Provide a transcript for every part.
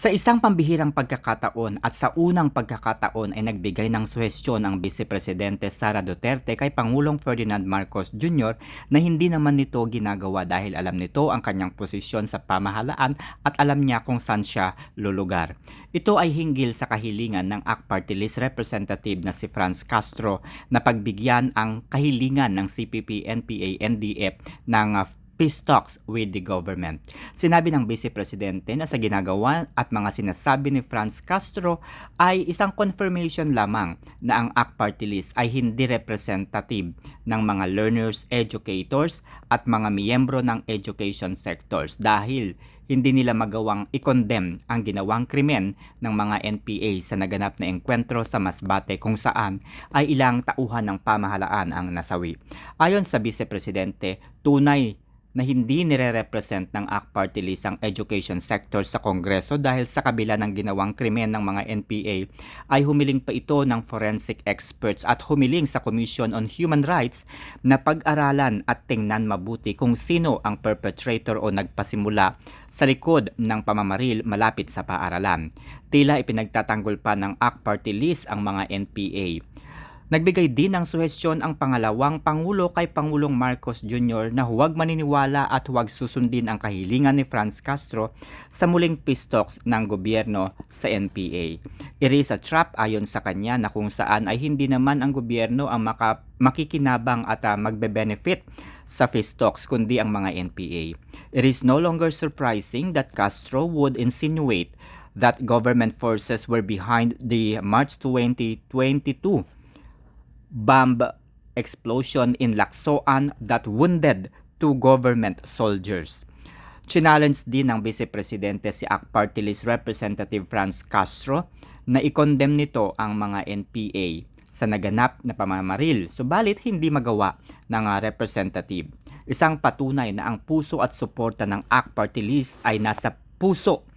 Sa isang pambihirang pagkakataon at sa unang pagkakataon ay nagbigay ng suhestyon ang Vice Presidente Sara Duterte kay Pangulong Ferdinand Marcos Jr. na hindi naman nito ginagawa dahil alam nito ang kanyang posisyon sa pamahalaan at alam niya kung saan siya lulugar. Ito ay hinggil sa kahilingan ng ACT Party List Representative na si Franz Castro na pagbigyan ang kahilingan ng CPP, NPA, NDF ng uh, peace talks with the government. Sinabi ng Vice Presidente na sa ginagawa at mga sinasabi ni Franz Castro ay isang confirmation lamang na ang ACT Party List ay hindi representative ng mga learners, educators at mga miyembro ng education sectors dahil hindi nila magawang i-condemn ang ginawang krimen ng mga NPA sa naganap na engkwentro sa Masbate kung saan ay ilang tauhan ng pamahalaan ang nasawi. Ayon sa Vice Presidente, tunay na hindi nire-represent ng ACT Party List ang education sector sa Kongreso dahil sa kabila ng ginawang krimen ng mga NPA ay humiling pa ito ng forensic experts at humiling sa Commission on Human Rights na pag-aralan at tingnan mabuti kung sino ang perpetrator o nagpasimula sa likod ng pamamaril malapit sa paaralan. Tila ipinagtatanggol pa ng ACT Party List ang mga NPA. Nagbigay din ng suhestyon ang pangalawang Pangulo kay Pangulong Marcos Jr. na huwag maniniwala at huwag susundin ang kahilingan ni Franz Castro sa muling peace talks ng gobyerno sa NPA. It is a trap ayon sa kanya na kung saan ay hindi naman ang gobyerno ang maka, makikinabang at uh, magbe-benefit sa peace talks kundi ang mga NPA. It is no longer surprising that Castro would insinuate that government forces were behind the March 2022 bomb explosion in Lacsoan that wounded two government soldiers. Challenge din ng Vice Presidente si ACT Party List Representative Franz Castro na i-condemn nito ang mga NPA sa naganap na pamamaril, subalit hindi magawa ng uh, representative. Isang patunay na ang puso at suporta ng ACT Party List ay nasa puso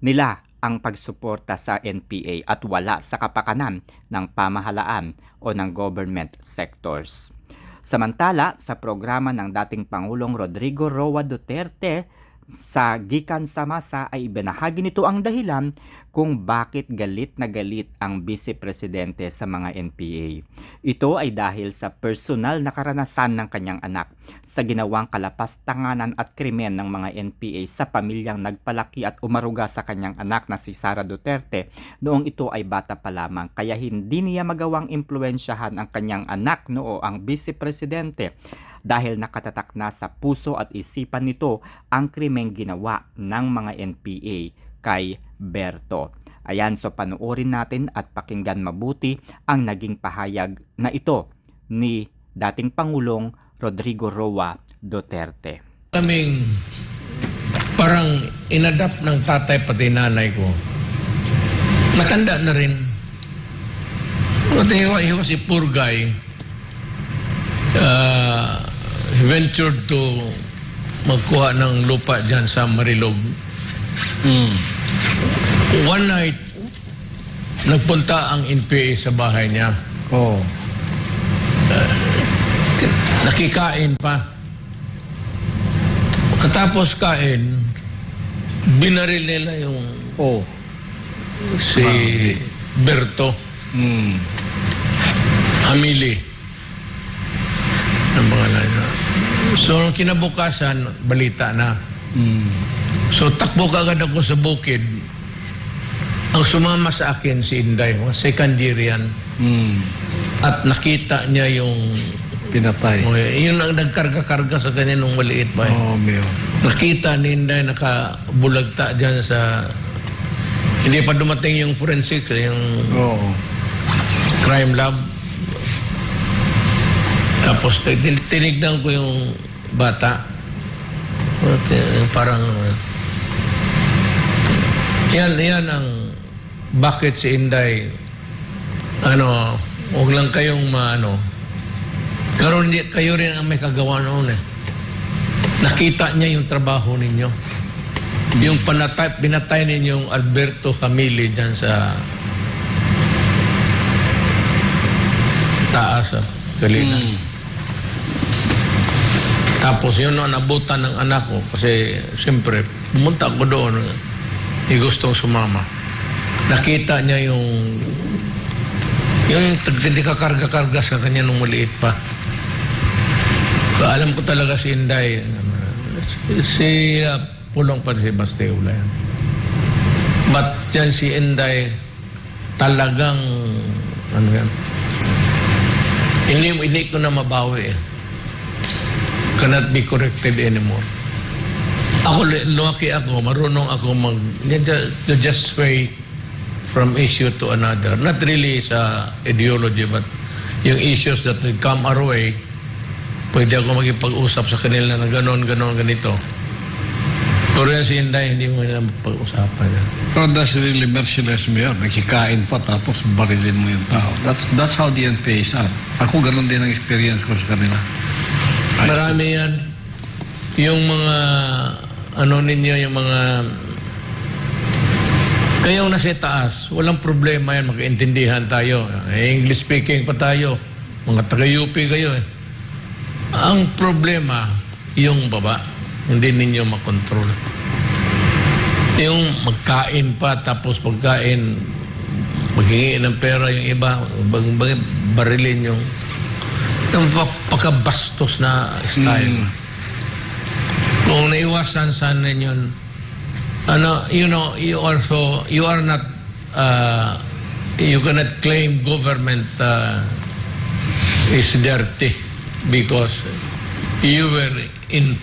nila ang pagsuporta sa NPA at wala sa kapakanan ng pamahalaan o ng government sectors. Samantala, sa programa ng dating Pangulong Rodrigo Roa Duterte, sa Gikan sa Masa ay ibinahagi nito ang dahilan kung bakit galit na galit ang Vice Presidente sa mga NPA. Ito ay dahil sa personal na karanasan ng kanyang anak sa ginawang kalapastanganan at krimen ng mga NPA sa pamilyang nagpalaki at umaruga sa kanyang anak na si Sara Duterte noong ito ay bata pa lamang kaya hindi niya magawang impluensyahan ang kanyang anak noo ang Vice Presidente dahil nakatatak na sa puso at isipan nito ang krimeng ginawa ng mga NPA kay Berto. Ayan, so panoorin natin at pakinggan mabuti ang naging pahayag na ito ni dating Pangulong Rodrigo Roa Duterte. kaming parang inadapt ng tatay pati nanay ko. Matanda na rin. But he, he was poor guy. Uh, ventured to magkuha ng lupa dyan sa Marilog. One night, nagpunta ang NPA sa bahay niya. Oh. Nakikain pa. Katapos kain, binaril nila yung Oh. si Berto Hmm. Hamili. Ang pangalan niya. So, kinabukasan, balita na. Hmm. So, takbo kagad ako sa bukid. Ang sumama sa akin si Inday, second year yan. Hmm. At nakita niya yung... Pinatay. Oh, yun ang nagkarga-karga sa kanya nung maliit pa. eh. Oh, Mio. Nakita ni Inday nakabulagta dyan sa... Hindi pa dumating yung forensics, eh, yung Oo. crime lab. Tapos tin- tinignan ko yung bata. Parang... yan, yan ang bakit si Inday ano, huwag lang kayong maano. Karon di kayo rin ang may kagawa noon eh. Nakita niya yung trabaho ninyo. Yung panatay, binatay ninyong Alberto Camille dyan sa taas sa Kalina. Tapos yun ang nabutan ng anak ko kasi siyempre pumunta ako doon. eh, gustong sumama. Nakita niya yung yung hindi ka karga-karga sa kanya nung maliit pa. Alam ko talaga si Inday. Si uh, Pulong pa si Basteula yan. But yan si Inday talagang ano yan. Hindi, hindi ko na mabawi eh. Cannot be corrected anymore. Ako, lumaki ako, marunong ako mag, to just sway from issue to another. Not really sa ideology, but yung issues that will come our way, pwede ako magipag-usap sa kanila na ganon, ganon, ganito. Pero yan si Inday, hindi mo na pag-usapan yan. Pero that's really merciless mo yun. Nakikain pa tapos barilin mo yung tao. That's that's how the NPA is at. Ako ganun din ang experience ko sa kanila. Marami yan. Yung mga, ano ninyo, yung mga, kayong nasa taas, walang problema yan, magkaintindihan tayo. Eh, English speaking pa tayo. Mga taga-UP kayo eh. Ang problema, yung baba, hindi ninyo makontrol. Yung magkain pa, tapos pagkain, maghingi ng pera yung iba, bag, bag, barilin yung yung pakabastos na style. Kung naiwasan sana yun, ano, you know, you also, you are not, uh, you cannot claim government uh, is dirty because you were in